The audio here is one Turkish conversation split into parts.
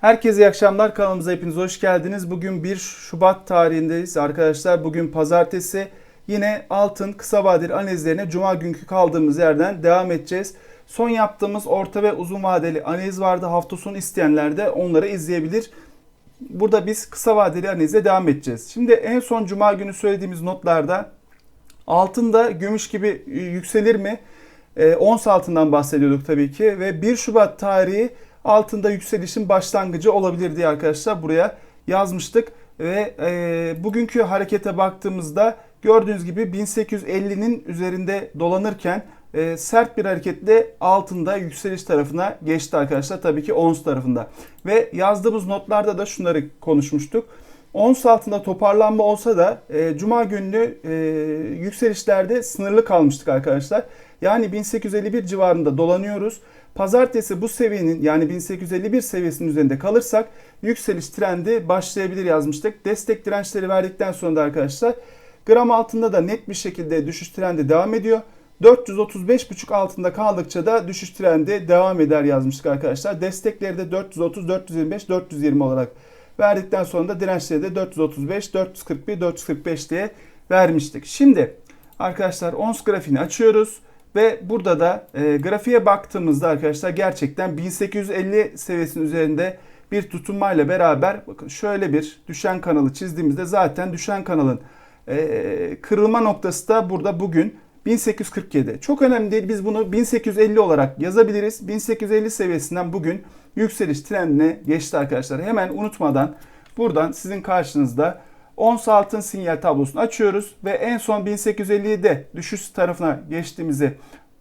Herkese iyi akşamlar. Kanalımıza hepiniz hoş geldiniz. Bugün 1 Şubat tarihindeyiz arkadaşlar. Bugün pazartesi. Yine altın kısa vadeli analizlerine cuma günkü kaldığımız yerden devam edeceğiz. Son yaptığımız orta ve uzun vadeli analiz vardı. Hafta sonu isteyenler de onları izleyebilir. Burada biz kısa vadeli analize devam edeceğiz. Şimdi en son cuma günü söylediğimiz notlarda altında gümüş gibi yükselir mi? E, ons altından bahsediyorduk tabii ki ve 1 Şubat tarihi altında yükselişin başlangıcı olabilir diye arkadaşlar buraya yazmıştık. Ve e, bugünkü harekete baktığımızda gördüğünüz gibi 1850'nin üzerinde dolanırken e, sert bir hareketle altında yükseliş tarafına geçti arkadaşlar. Tabii ki ons tarafında. Ve yazdığımız notlarda da şunları konuşmuştuk. Ons altında toparlanma olsa da e, Cuma günü e, yükselişlerde sınırlı kalmıştık arkadaşlar. Yani 1851 civarında dolanıyoruz. Pazartesi bu seviyenin yani 1851 seviyesinin üzerinde kalırsak yükseliş trendi başlayabilir yazmıştık. Destek dirençleri verdikten sonra da arkadaşlar gram altında da net bir şekilde düşüş trendi devam ediyor. 435.5 altında kaldıkça da düşüş trendi devam eder yazmıştık arkadaşlar. Destekleri de 430, 425, 420 olarak verdikten sonra da dirençleri de 435, 441, 445 diye vermiştik. Şimdi arkadaşlar ons grafiğini açıyoruz. Ve burada da e, grafiğe baktığımızda arkadaşlar gerçekten 1850 seviyesinin üzerinde bir tutunmayla beraber bakın şöyle bir düşen kanalı çizdiğimizde zaten düşen kanalın e, kırılma noktası da burada bugün 1847. Çok önemli değil biz bunu 1850 olarak yazabiliriz. 1850 seviyesinden bugün yükseliş trendine geçti arkadaşlar. Hemen unutmadan buradan sizin karşınızda ons altın sinyal tablosunu açıyoruz ve en son 1857'de düşüş tarafına geçtiğimizi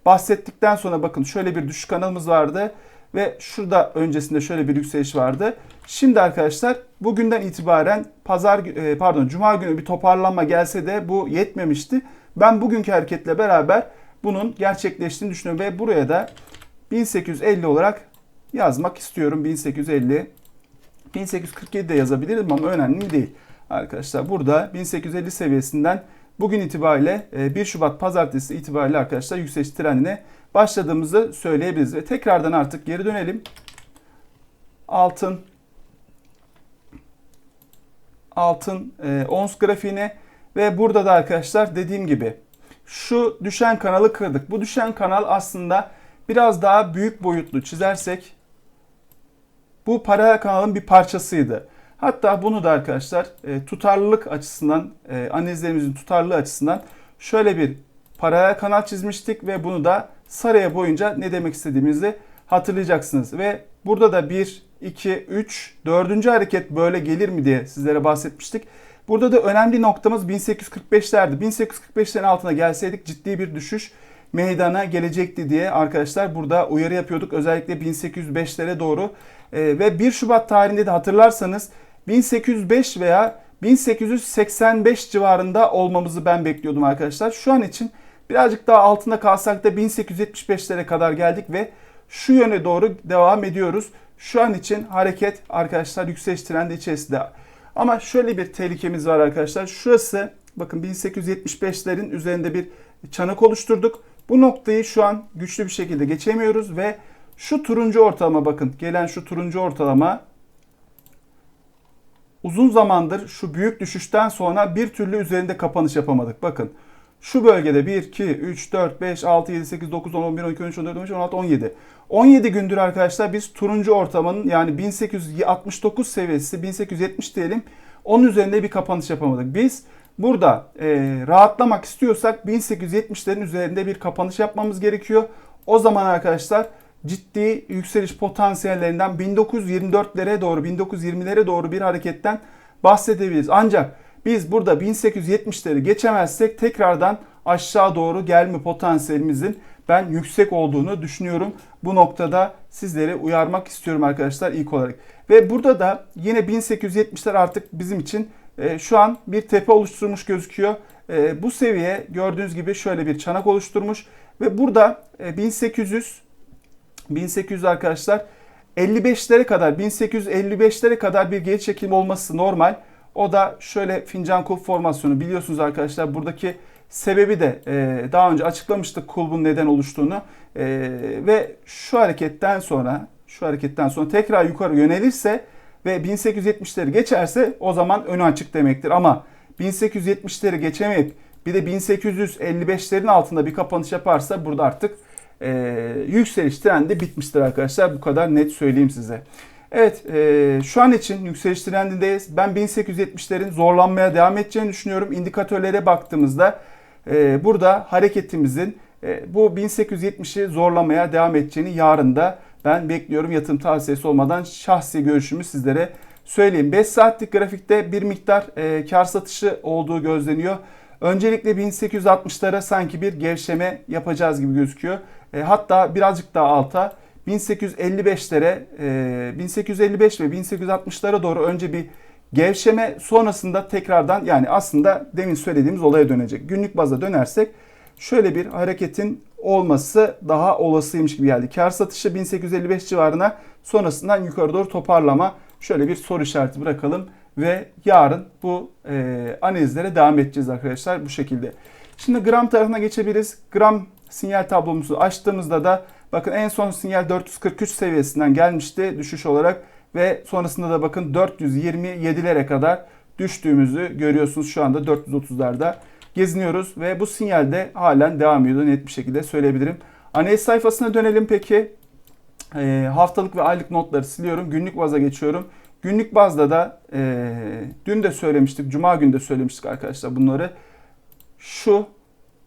bahsettikten sonra bakın şöyle bir düşüş kanalımız vardı ve şurada öncesinde şöyle bir yükseliş vardı. Şimdi arkadaşlar bugünden itibaren pazar e, pardon cuma günü bir toparlanma gelse de bu yetmemişti. Ben bugünkü hareketle beraber bunun gerçekleştiğini düşünüyorum ve buraya da 1850 olarak yazmak istiyorum. 1850 1847 de yazabilirim ama önemli değil. Arkadaşlar burada 1850 seviyesinden bugün itibariyle 1 Şubat pazartesi itibariyle arkadaşlar yükseliş trendine başladığımızı söyleyebiliriz. Ve tekrardan artık geri dönelim. Altın altın e, ons grafiğine ve burada da arkadaşlar dediğim gibi şu düşen kanalı kırdık. Bu düşen kanal aslında biraz daha büyük boyutlu çizersek bu paralel kanalın bir parçasıydı. Hatta bunu da arkadaşlar e, tutarlılık açısından, e, analizlerimizin tutarlılığı açısından şöyle bir paralel kanal çizmiştik ve bunu da saraya boyunca ne demek istediğimizi hatırlayacaksınız. Ve burada da 1, 2, 3, 4. hareket böyle gelir mi diye sizlere bahsetmiştik. Burada da önemli noktamız 1845'lerdi. 1845'lerin altına gelseydik ciddi bir düşüş meydana gelecekti diye arkadaşlar burada uyarı yapıyorduk. Özellikle 1805'lere doğru. E, ve 1 Şubat tarihinde de hatırlarsanız 1805 veya 1885 civarında olmamızı ben bekliyordum arkadaşlar. Şu an için birazcık daha altında kalsak da 1875'lere kadar geldik ve şu yöne doğru devam ediyoruz. Şu an için hareket arkadaşlar yükseliş trendi içerisinde. Ama şöyle bir tehlikemiz var arkadaşlar. Şurası bakın 1875'lerin üzerinde bir çanak oluşturduk. Bu noktayı şu an güçlü bir şekilde geçemiyoruz ve şu turuncu ortalama bakın gelen şu turuncu ortalama uzun zamandır şu büyük düşüşten sonra bir türlü üzerinde kapanış yapamadık. Bakın şu bölgede 1, 2, 3, 4, 5, 6, 7, 8, 9, 10, 11, 12, 13, 14, 15, 16, 17. 17 gündür arkadaşlar biz turuncu ortamının yani 1869 seviyesi 1870 diyelim onun üzerinde bir kapanış yapamadık. Biz burada e, rahatlamak istiyorsak 1870'lerin üzerinde bir kapanış yapmamız gerekiyor. O zaman arkadaşlar ciddi yükseliş potansiyellerinden 1924'lere doğru 1920'lere doğru bir hareketten bahsedebiliriz. Ancak biz burada 1870'leri geçemezsek tekrardan aşağı doğru gelme potansiyelimizin ben yüksek olduğunu düşünüyorum. Bu noktada sizleri uyarmak istiyorum arkadaşlar ilk olarak. Ve burada da yine 1870'ler artık bizim için e, şu an bir tepe oluşturmuş gözüküyor. E, bu seviye gördüğünüz gibi şöyle bir çanak oluşturmuş ve burada e, 1800 1800 arkadaşlar 55'lere kadar 1855'lere kadar bir geri çekim olması normal. O da şöyle fincan kulp formasyonu biliyorsunuz arkadaşlar buradaki sebebi de e, daha önce açıklamıştık kulbun neden oluştuğunu e, ve şu hareketten sonra şu hareketten sonra tekrar yukarı yönelirse ve 1870'leri geçerse o zaman önü açık demektir. Ama 1870'leri geçemeyip bir de 1855'lerin altında bir kapanış yaparsa burada artık e, yükseliş trendi bitmiştir arkadaşlar. Bu kadar net söyleyeyim size. Evet e, şu an için yükseliş trendindeyiz. Ben 1870'lerin zorlanmaya devam edeceğini düşünüyorum. İndikatörlere baktığımızda e, burada hareketimizin e, bu 1870'i zorlamaya devam edeceğini yarın da ben bekliyorum. Yatırım tavsiyesi olmadan şahsi görüşümü sizlere söyleyeyim. 5 saatlik grafikte bir miktar e, kar satışı olduğu gözleniyor. Öncelikle 1860'lara sanki bir gevşeme yapacağız gibi gözüküyor. E, hatta birazcık daha alta 1855'lere, e, 1855 ve 1860'lara doğru önce bir gevşeme sonrasında tekrardan yani aslında demin söylediğimiz olaya dönecek. Günlük bazda dönersek şöyle bir hareketin olması daha olasıymış gibi geldi. Kar satışı 1855 civarına sonrasından yukarı doğru toparlama. Şöyle bir soru işareti bırakalım ve yarın bu e, analizlere devam edeceğiz arkadaşlar bu şekilde. Şimdi gram tarafına geçebiliriz. Gram sinyal tablomuzu açtığımızda da bakın en son sinyal 443 seviyesinden gelmişti düşüş olarak ve sonrasında da bakın 427'lere kadar düştüğümüzü görüyorsunuz şu anda 430'larda geziniyoruz ve bu sinyalde halen devam ediyor net bir şekilde söyleyebilirim. Analiz sayfasına dönelim peki. E, haftalık ve aylık notları siliyorum. Günlük baza geçiyorum. Günlük bazda da e, dün de söylemiştik, cuma günü de söylemiştik arkadaşlar bunları. Şu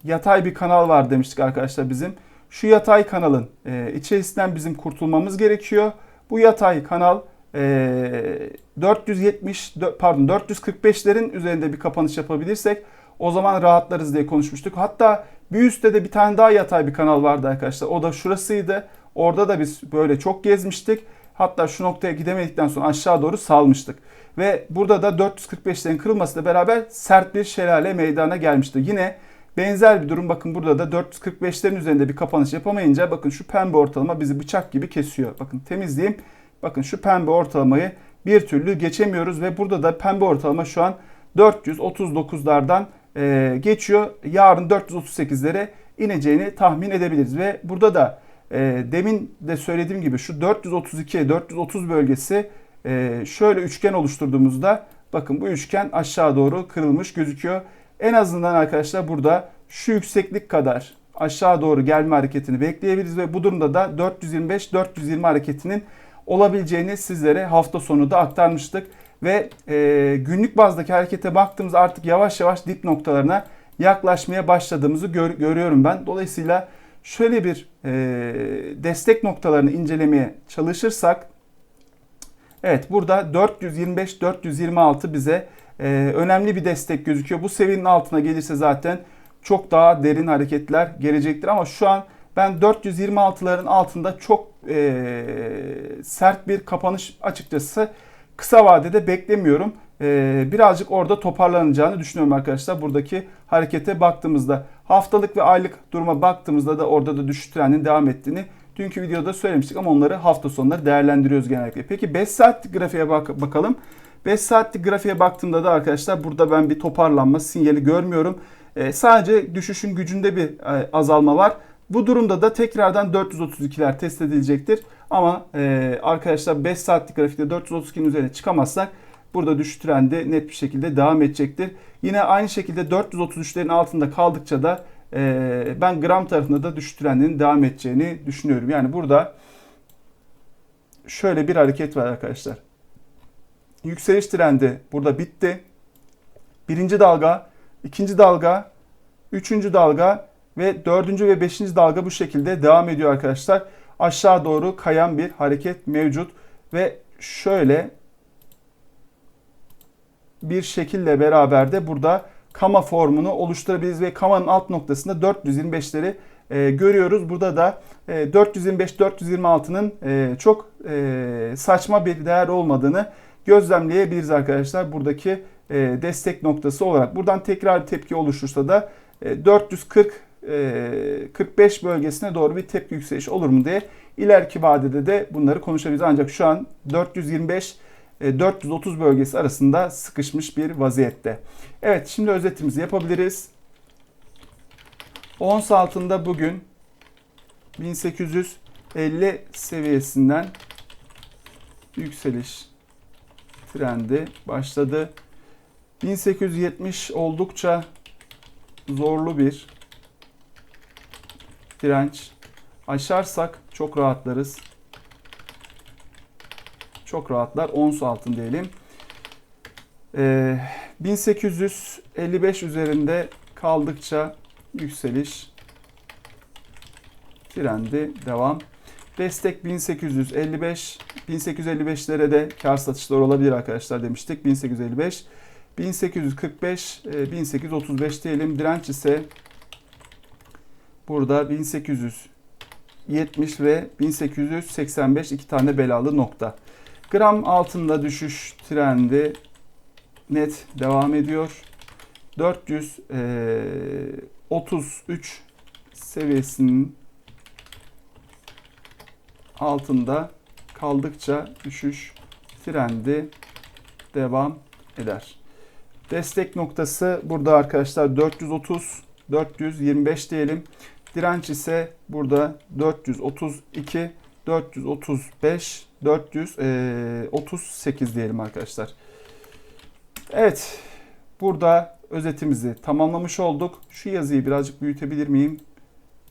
yatay bir kanal var demiştik arkadaşlar bizim. Şu yatay kanalın e, içerisinden bizim kurtulmamız gerekiyor. Bu yatay kanal e, 470 pardon 445'lerin üzerinde bir kapanış yapabilirsek o zaman rahatlarız diye konuşmuştuk. Hatta bir üstte de bir tane daha yatay bir kanal vardı arkadaşlar. O da şurasıydı. Orada da biz böyle çok gezmiştik. Hatta şu noktaya gidemedikten sonra aşağı doğru salmıştık. Ve burada da 445'lerin kırılmasıyla beraber sert bir şelale meydana gelmişti. Yine benzer bir durum bakın burada da 445'lerin üzerinde bir kapanış yapamayınca bakın şu pembe ortalama bizi bıçak gibi kesiyor. Bakın temizleyeyim. Bakın şu pembe ortalamayı bir türlü geçemiyoruz ve burada da pembe ortalama şu an 439'lardan e, geçiyor. Yarın 438'lere ineceğini tahmin edebiliriz ve burada da e, demin de söylediğim gibi şu 432-430 bölgesi e, şöyle üçgen oluşturduğumuzda bakın bu üçgen aşağı doğru kırılmış gözüküyor. En azından arkadaşlar burada şu yükseklik kadar aşağı doğru gelme hareketini bekleyebiliriz ve bu durumda da 425-420 hareketinin olabileceğini sizlere hafta sonu da aktarmıştık. Ve e, günlük bazdaki harekete baktığımız artık yavaş yavaş dip noktalarına yaklaşmaya başladığımızı gör, görüyorum ben. Dolayısıyla şöyle bir e, destek noktalarını incelemeye çalışırsak evet burada 425-426 bize e, önemli bir destek gözüküyor. Bu seviyenin altına gelirse zaten çok daha derin hareketler gelecektir ama şu an ben 426'ların altında çok e, sert bir kapanış açıkçası kısa vadede beklemiyorum. Ee, birazcık orada toparlanacağını düşünüyorum arkadaşlar. Buradaki harekete baktığımızda haftalık ve aylık duruma baktığımızda da orada da düşüş trendinin devam ettiğini dünkü videoda söylemiştik ama onları hafta sonları değerlendiriyoruz genellikle. Peki 5 saatlik grafiğe bak bakalım. 5 saatlik grafiğe baktığımda da arkadaşlar burada ben bir toparlanma sinyali görmüyorum. Ee, sadece düşüşün gücünde bir e, azalma var. Bu durumda da tekrardan 432'ler test edilecektir. Ama e, arkadaşlar 5 saatlik grafikte 432'nin üzerine çıkamazsak burada düşüş trendi net bir şekilde devam edecektir. Yine aynı şekilde 433'lerin altında kaldıkça da e, ben gram tarafında da düşüş trendinin devam edeceğini düşünüyorum. Yani burada şöyle bir hareket var arkadaşlar. Yükseliş trendi burada bitti. Birinci dalga, ikinci dalga, üçüncü dalga ve dördüncü ve beşinci dalga bu şekilde devam ediyor arkadaşlar. Aşağı doğru kayan bir hareket mevcut ve şöyle bir şekille beraber de burada kama formunu oluşturabiliriz ve kamanın alt noktasında 425'leri e, görüyoruz. Burada da e, 425-426'nın e, çok e, saçma bir değer olmadığını gözlemleyebiliriz arkadaşlar. Buradaki e, destek noktası olarak. Buradan tekrar tepki oluşursa da e, 440 45 bölgesine doğru bir tepki yükseliş olur mu diye ileriki vadede de bunları konuşabiliriz. Ancak şu an 425 430 bölgesi arasında sıkışmış bir vaziyette. Evet şimdi özetimizi yapabiliriz. Ons altında bugün 1850 seviyesinden yükseliş trendi başladı. 1870 oldukça zorlu bir direnç. Aşarsak çok rahatlarız. Çok rahatlar. Ons altın diyelim. Ee, 1855 üzerinde kaldıkça yükseliş trendi devam. Destek 1855. 1855'lere de kar satışlar olabilir arkadaşlar demiştik. 1855. 1845, e, 1835 diyelim. Direnç ise burada 1870 ve 1885 iki tane belalı nokta. Gram altında düşüş trendi net devam ediyor. 433 seviyesinin altında kaldıkça düşüş trendi devam eder. Destek noktası burada arkadaşlar 430 425 diyelim. Direnç ise burada 432 435 438 diyelim arkadaşlar. Evet. Burada özetimizi tamamlamış olduk. Şu yazıyı birazcık büyütebilir miyim?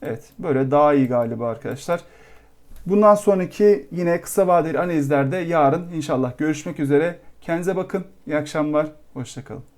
Evet. Böyle daha iyi galiba arkadaşlar. Bundan sonraki yine kısa vadeli analizlerde yarın inşallah görüşmek üzere. Kendinize bakın. İyi akşamlar. Hoşçakalın.